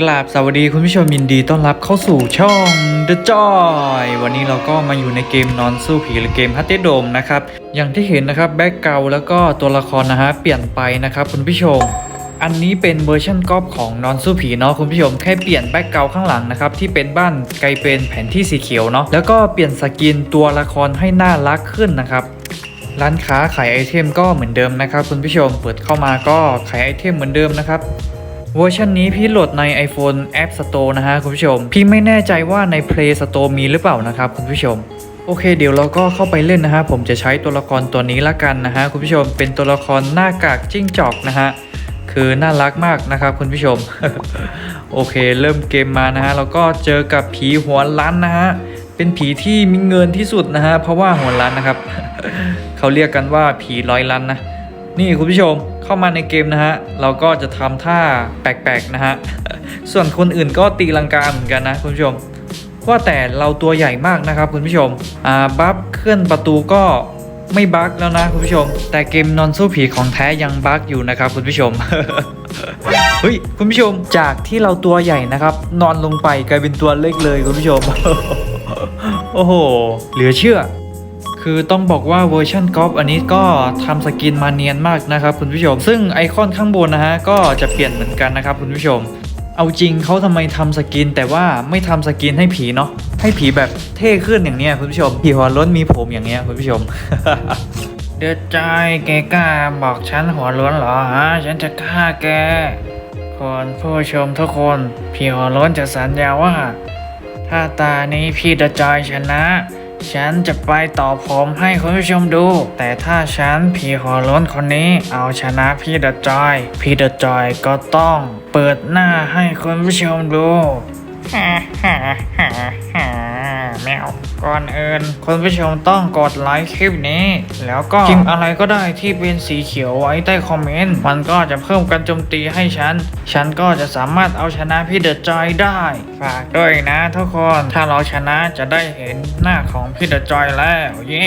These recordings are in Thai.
กราบสวัสดีคุณผู้ชมยินดีต้อนรับเข้าสู่ช่อง The Joy วันนี้เราก็มาอยู่ในเกมนอนสู้ผีหรือเกมฮัตเตโดมนะครับ อย่างที่เห็นนะครับแบ็กเกาแล้วก็ตัวละครนะฮะเปลี่ยนไปนะครับคุณผู้ชม อันนี้เป็นเวอร์ชันก๊อปของนอนสู้ผีเนาะคุณผู้ชมแค่เปลี่ยนแบ็กเกาข้างหลังนะครับที่เป็นบ้านกลายเป็นแผนที่สีเขียวเนาะแล้วก็เปลี่ยนสกินตัวละครให้น่ารักขึ้นนะครับร้านค้าขายไอเทมก็เหมือนเดิมนะครับคุณผู้ชมเปิดเข้ามาก็ขายไอเทมเหมือนเดิมนะครับ เวอร์ชันนี้พี่โหลดใน iPhone App Store นะฮะคุณผู้ชม พี่ไม่แน่ใจว่าใน Play Store มีหรือเปล่านะครับคุณผู้ชมโอเคเดี๋ยวเราก็เข้าไปเล่นนะฮะผมจะใช้ตัวละครตัวนี้ละกันนะฮะคุณผู้ชมเป็นตัวละครหน้ากากจิ้งจอกนะฮะคือน่ารักมากนะครับคุณผู้ชม โอเค เริ่มเกมมานะฮะเราก็เจอกับผีหัวล้านนะฮะเป็นผีที่มีเงินที่สุดนะฮะเพราะว่าหัวล้านนะครับ เขาเรียกกันว่าผีร้อยล้านนะ นี่คุณผู้ชม เข้ามาในเกมนะฮะ เราก็จะทำท่าแปลกๆนะฮะ ส่วนคนอื่นก็ตีลังกาเหมือนกันนะคุณผู้ชม ว่าแต่เราตัวใหญ่มากนะครับคุณผู้ชม อ่าบัฟเคลื่อนประตูก็ไม่บั๊กแล้วนะคุณผู้ชม แต่เกมนอนสู้ผีของแท้ยังบั๊กอยู่นะครับคุณผู้ชมเฮ้ยคุณผู้ชมจากที่เราตัวใหญ่นะครับ นอนลงไปกลายเป็นตัวเล็กเลยคุณผู้ชม โอ้โห เหลือเชื่อ คือต้องบอกว่าเวอร์ชันกอล์ฟอันนี้ก็ทำสกินมาเนียนมากนะครับคุณผู้ชม ซึ่งไอคอนข้างบนนะฮะก็จะเปลี่ยนเหมือนกันนะครับคุณผู้ชม เอาจริงเขาทำไมทำสกิน แต่ว่าไม่ทำสกินให้ผีเนาะให้ผีแบบเท่ขึ้นอย่างเนี้ยคุณผู้ชมผีหัวล้นมีผมอย่างเงี้ยคุณผู้ชมเดือดใจแกกล้าบอกฉันหัวล้นเหรอฮะฉันจะฆ่าแกคนผู้ชมทุกคนผีหัวล้นจะสัญญาว่า ถ้าตานี้พี่เดอะจอยชนะ ฉันจะไปต่อผมให้คุณผู้ชมดู แต่ถ้าฉันผีหัวล้นคนนี้เอาชนะพี่เดอะจอย พี่เดอะจอยก็ต้องเปิดหน้าให้คุณผู้ชมดู ฮ่าฮ่าฮ่าฮ่าแมวก่อนอื่นคุณผู้ชมต้องกดไลค์คลิปนี้ แล้วก็พิมพ์อะไรก็ได้ที่เป็นสีเขียวไว้ใต้คอมเมนต์ มันก็จะเพิ่มการโจมตีให้ฉัน ฉันก็จะสามารถเอาชนะพี่เดอะจอยได้ ฝากด้วยนะทุกคน ถ้าเราชนะจะได้เห็นหน้าของพี่เดอะจอยแล้ว เย้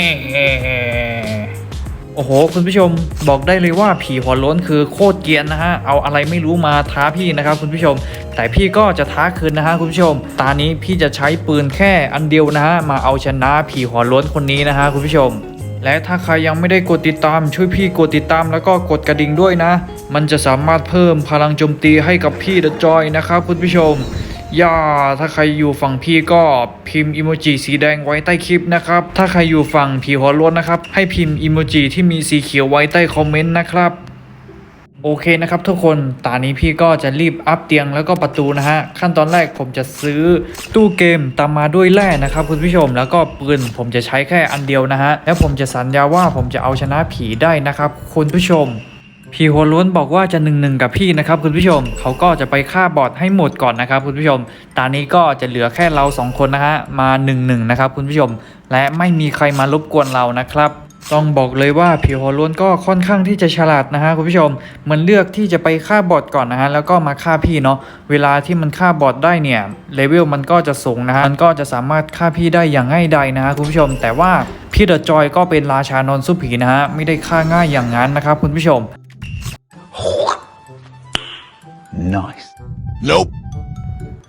โอ้โห คุณผู้ชมบอกได้เลยว่าผีหัวล้นคือโคตรเกียนนะฮะ เอาอะไรไม่รู้มาท้าพี่นะครับคุณผู้ชม แต่พี่ก็จะท้าคืนนะฮะคุณผู้ชม ตานี้พี่จะใช้ปืนแค่อันเดียวนะฮะมาเอาชนะผีหัวล้นคนนี้นะฮะคุณผู้ชม และถ้าใครยังไม่ได้กดติดตามช่วยพี่กดติดตามแล้วก็กดกระดิ่งด้วยนะ มันจะสามารถเพิ่มพลังโจมตีให้กับพี่เดอะจอยนะครับคุณผู้ชม ย่าถ้าใครอยู่ฝั่งพี่ก็พิมพ์อิโมจิสีแดงไว้ใต้คลิปนะครับ ถ้าใครอยู่ฝั่งผีหัวล้นนะครับ ให้พิมพ์อิโมจิที่มีสีเขียวไว้ใต้คอมเมนต์นะครับ โอเคนะครับทุกคนตอนนี้พี่ก็จะรีบอัพเตียงแล้วก็ประตูนะฮะ ขั้นตอนแรกผมจะซื้อตู้เกมตามมาด้วยแร่นะครับคุณผู้ชม แล้วก็ปืนผมจะใช้แค่อันเดียวนะฮะ แล้วผมจะสัญญาว่าผมจะเอาชนะผีได้นะครับคุณผู้ชม พี่หัวล้วนบอกว่าจะหนึ่งหนึ่งกับพี่นะครับคุณผู้ชม เขาก็จะไปฆ่าบอทให้หมดก่อนนะครับคุณผู้ชม ตอนนี้ก็จะเหลือแค่เราสองคนนะฮะมาหนึ่งหนึ่งนะครับคุณผู้ชม และไม่มีใครมารบกวนเรานะครับ ต้องบอกเลยว่าผีหัวล้วนก็ค่อนข้างที่จะฉลาดนะฮะคุณผู้ชม มันเลือกที่จะไปฆ่าบอทก่อนนะฮะแล้วก็มาฆ่าพี่เนาะเวลาที่มันฆ่าบอทได้เนี่ยเลเวลมันก็จะสูงนะฮะมันก็จะสามารถฆ่าพี่ได้อย่างง่ายดายนะฮะคุณผู้ชม แต่ว่าพี่เดอะจอยก็เป็นราชานอนสู้ผีนะฮะไม่ได้ฆ่าง่ายอย่างนั้นนะครับคุณผู้ชม Nice. Nope.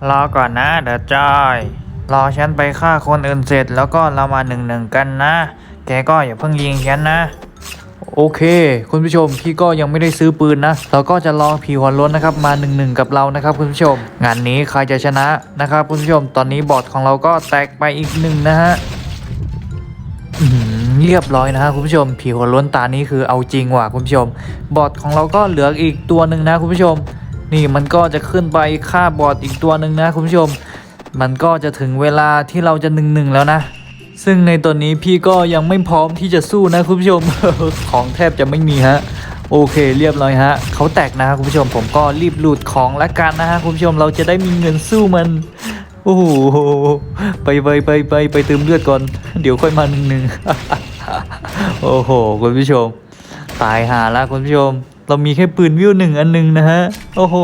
รอก่อนนะเดอะจอย รอฉันไปฆ่าคนอื่นเสร็จแล้วก็เรามาหนึ่งหนึ่งกันนะ แกก็อย่าเพิ่งยิงฉันนะ โอเค คุณผู้ชมพี่ก็ยังไม่ได้ซื้อปืนนะ เราก็จะรอผีหัวล้นนะครับ มาหนึ่งหนึ่งกับเรานะครับ คุณผู้ชม งานนี้ใครจะชนะนะครับ คุณผู้ชมตอนนี้บอทของเราก็แตกไปอีกหนึ่งนะฮะอื้อหือเรียบร้อยนะฮะคุณผู้ชม ผีหัวล้นตานี้คือเอาจริงว่ะคุณผู้ชม บอทของเราก็เหลืออีกตัวหนึ่งนะคุณผู้ชม นี่มันก็จะขึ้นไปฆ่าบอทอีกตัวหนึ่งนะคุณผู้ชม มันก็จะถึงเวลาที่เราจะหนึ่งหนึ่งแล้วนะ ซึ่งในตอนนี้พี่ก็ยังไม่พร้อมที่จะสู้นะคุณผู้ชม ของแทบจะไม่มีฮะโอเคเรียบร้อยฮะเขาแตกนะฮะคุณผู้ชมผมก็รีบหลุดของละกันนะฮะคุณผู้ชมเราจะได้มีเงินสู้มันโอ้โหไปไปไปไปไปเติมเลือดก่อน เดี๋ยวค่อยมาหนึ่งหนึ่งโอ้โหคุณผู้ชม ตายหาละคุณผู้ชม เรามีแค่ปืนวิวหนึ่งอันหนึ่งนะฮะ โอ้โห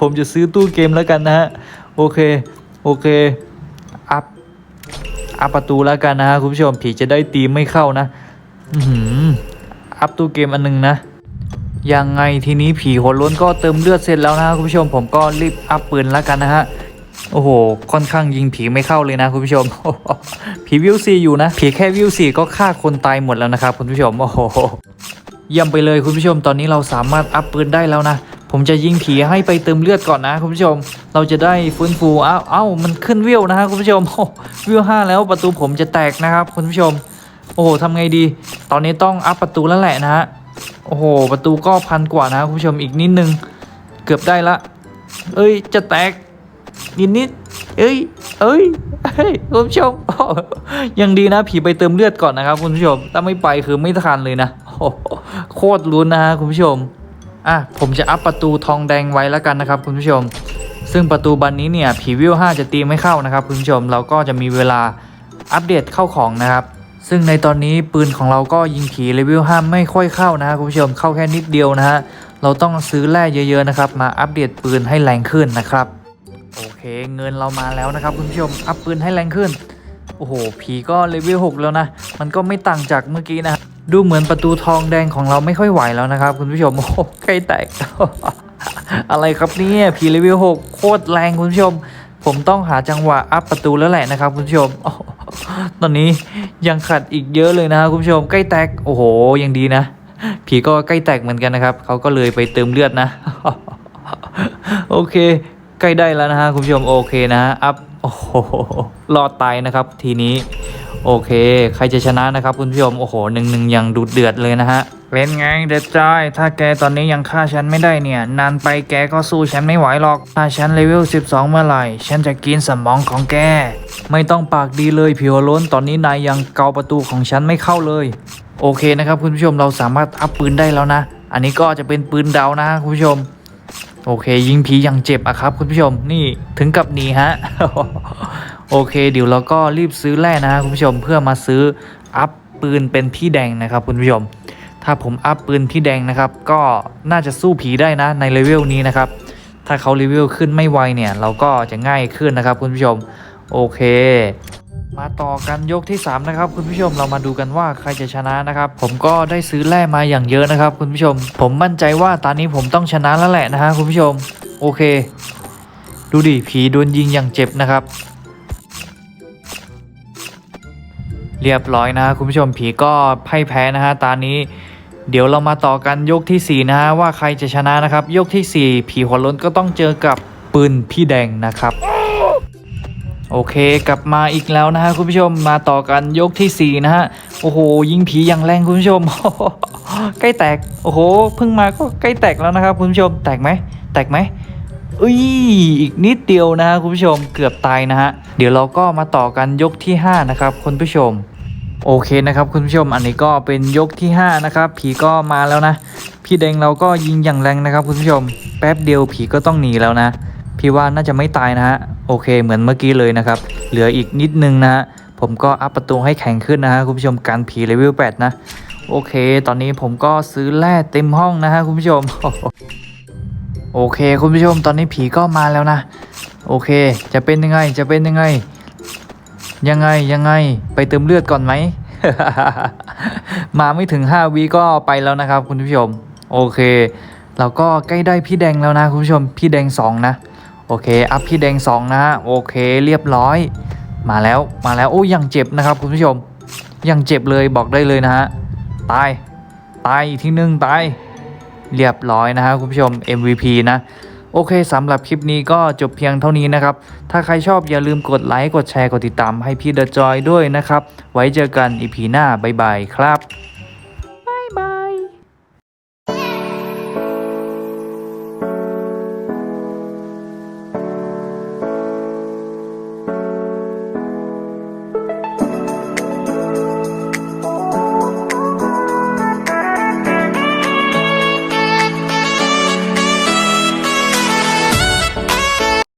ผมจะซื้อตู้เกมแล้วกันนะฮะ โอเค โอเค อัพ อัพประตูแล้วกันนะฮะคุณผู้ชม ผีจะได้ตีไม่เข้านะ อือหืออัพตู้เกมอันหนึงนะ ยังไงทีนี้ผีหัวล้นก็เติมเลือดเสร็จแล้วนะคุณผู้ชม ผมก็รีบอัพปืนแล้วกันนะฮะโอ้โห ค่อนข้างยิงผีไม่เข้าเลยนะคุณผู้ชม ผีวิวซีอยู่นะ ผีแค่วิวซีก็ฆ่าคนตายหมดแล้วนะครับคุณผู้ชม โอ้โห เยี่ยมไปเลยคุณผู้ชมตอนนี้เราสามารถอัพปืนได้แล้วนะ ผมจะยิงผีให้ไปเติมเลือดก่อนนะคุณผู้ชม เราจะได้ฟื้นฟูเอ้าเอ้ามันขึ้นวิวนะฮะคุณผู้ชมโอ้วิวห้าแล้วประตูผมจะแตกนะครับคุณผู้ชม โอ้โหทำไงดี ตอนนี้ต้องอัพประตูแล้วแหละนะฮะโอ้โห ประตูก็พันกว่านะคุณผู้ชมอีกนิดนึง เกือบได้ละ เอ้ยจะแตก นิดนิดเอ้ย เอ้ยเฮ้ยคุณผู้ชมยังดีนะผีไปเติมเลือดก่อนนะครับคุณผู้ชม ถ้าไม่ไปคือไม่ทันเลยนะโคตรลุ้นนะฮะคุณผู้ชมอะผมจะอัพประตูทองแดงไว้แล้วกันนะครับคุณผู้ชม ซึ่งประตูบานนี้เนี่ยผีวิว5จะตีไม่เข้านะครับคุณผู้ชมเราก็จะมีเวลาอัปเดตเข้าของนะครับ ซึ่งในตอนนี้ปืนของเราก็ยิงผีเลเวล5ไม่ค่อยเข้านะฮะคุณผู้ชมเข้าแค่นิดเดียวนะฮะเราต้องซื้อแร่เยอะๆนะครับ มาอัปเดตปืนให้แรงขึ้นนะครับ โอเคเงินเรามาแล้วนะครับคุณผู้ชม อัพปืนให้แรงขึ้น โอ้โห ผีก็เลเวล6แล้วนะ มันก็ไม่ต่างจากเมื่อกี้นะ ดูเหมือนประตูทองแดงของเราไม่ค่อยไหวแล้วนะครับ คุณผู้ชม โอ้ใกล้แตก อะไรครับเนี่ยผีเลเวล6โคตรแรงคุณผู้ชม ผมต้องหาจังหวะอัพประตูแล้วแหละนะครับคุณผู้ชมตอนนี้ยังขัดอีกเยอะเลยนะครับคุณผู้ชม ใกล้แตก โอ้โห ยังดีนะ ผีก็ใกล้แตกเหมือนกันนะครับ เขาก็เลยไปเติมเลือดนะ โอเค ล้ได้แล้วนะฮะคุณผู้ชมโอเคนะฮะอัพโอ้โหรอดตายนะครับทีนี้โอเค ใครจะชนะนะครับคุณผู้ชมโอ้โหหนึ่งหนึ่งยังดุเดือดเลยนะฮะเป็นไงเด็ดจอยถ้าแกตอนนี้ยังฆ่าฉันไม่ได้เนี่ย นานไปแกก็สู้ฉันไม่ไหวหรอก ถ้าฉันเลเวล 12 เมื่อไหร่ ฉันจะกินสมองของแก ไม่ต้องปากดีเลยผิวล้นตอนนี้นายยังเกาประตูของฉันไม่เข้าเลย โอเคนะครับคุณผู้ชมเราสามารถอัพปืนได้แล้วนะ อันนี้ก็จะเป็นปืนเดานะคุณผู้ชม โอเค ยิงผีอย่างเจ็บอะครับ คุณผู้ชมนี่ถึงกับหนีฮะ โอเค เดี๋ยวเราก็รีบซื้อแร่นะฮะคุณผู้ชมเพื่อมาซื้ออัพปืนเป็นพี่แดงนะครับ คุณผู้ชม ถ้าผมอัพปืนพี่แดงนะครับ ก็น่าจะสู้ผีได้นะในเลเวลนี้นะครับถ้าเขาเลเวลขึ้นไม่ไวเนี่ย เราก็จะง่ายขึ้นนะครับคุณผู้ชม โอเค มาต่อกันยกที่ 3 นะครับ คุณผู้ชมเรามาดูกันว่าใครจะชนะนะครับ ผมก็ได้ซื้อแร่มาอย่างเยอะนะครับ คุณผู้ชม ผมมั่นใจว่าตอนนี้ผมต้องชนะแล้วแหละนะฮะคุณผู้ชม โอเค ดูดิผีโดนยิงอย่างเจ็บนะครับ เรียบร้อยนะคุณผู้ชมผีก็พ่ายแพ้นะฮะตานี้ เดี๋ยวเรามาต่อกันยกทีสี่4นะฮะว่าใครจะชนะนะครับ ยกทีสี่ 4 ผีหัวล้นก็ต้องเจอกับปืนพี่แดงนะครับ โอเคกลับมาอีกแล้วนะฮะคุณผู้ชมมาต่อกันยกที่ 4 นะฮะ โอ้โห ยิงผีอย่างแรงคุณผู้ชม ใกล้แตก โอ้โหเพิ่งมาก็ใกล้แตกแล้วนะครับคุณผู้ชมแตกไหมแตกไหมอุ้ยอีกนิดเดียวนะฮะคุณผู้ชมเกือบตายนะฮะเดี๋ยวเราก็มาต่อกันยกที่ 5 นะครับคุณผู้ชม โอเคนะครับคุณผู้ชมอันนี้ก็เป็นยกที่ 5 นะครับ ผีก็มาแล้วนะ พี่แดงเราก็ยิงอย่างแรงนะครับคุณผู้ชม แป๊บเดียวผีก็ต้องหนีแล้วนะ พี่ว่าน่าจะไม่ตายนะฮะโอเคเหมือนเมื่อกี้เลยนะครับ เหลืออีกนิดนึงนะฮะผมก็อัพประตูให้แข็งขึ้นนะฮะคุณผู้ชมการผีเลเวล8นะโอเค ตอนนี้ผมก็ซื้อแร่เต็มห้องนะฮะคุณผู้ชม โอเค คุณผู้ชมตอนนี้ผีก็มาแล้วนะ โอเค จะเป็นยังไงจะเป็นยังไง ยังไงยังไงไปเติมเลือดก่อนไหม มาไม่ถึง5วิก็ไปแล้วนะครับ คุณผู้ชม โอเค เราก็ใกล้ได้พี่แดงแล้วนะคุณผู้ชม พี่แดง2นะ โอเค อัพพี่แดง2นะฮะ โอเค เรียบร้อย มาแล้ว มาแล้ว โอ้ยยังเจ็บนะครับ คุณผู้ชม ยังเจ็บเลย บอกได้เลยนะฮะ ตาย ตาย อีกทีนึง ตาย เรียบร้อยนะฮะ คุณผู้ชม MVP นะ โอเคสำหรับคลิปนี้ก็จบเพียงเท่านี้นะครับ ถ้าใครชอบอย่าลืมกดไลค์ กดแชร์ กดติดตามให้พี่เดอะจอยด้วยนะครับ ไว้เจอกันอีพีหน้า บ๊ายบายครับ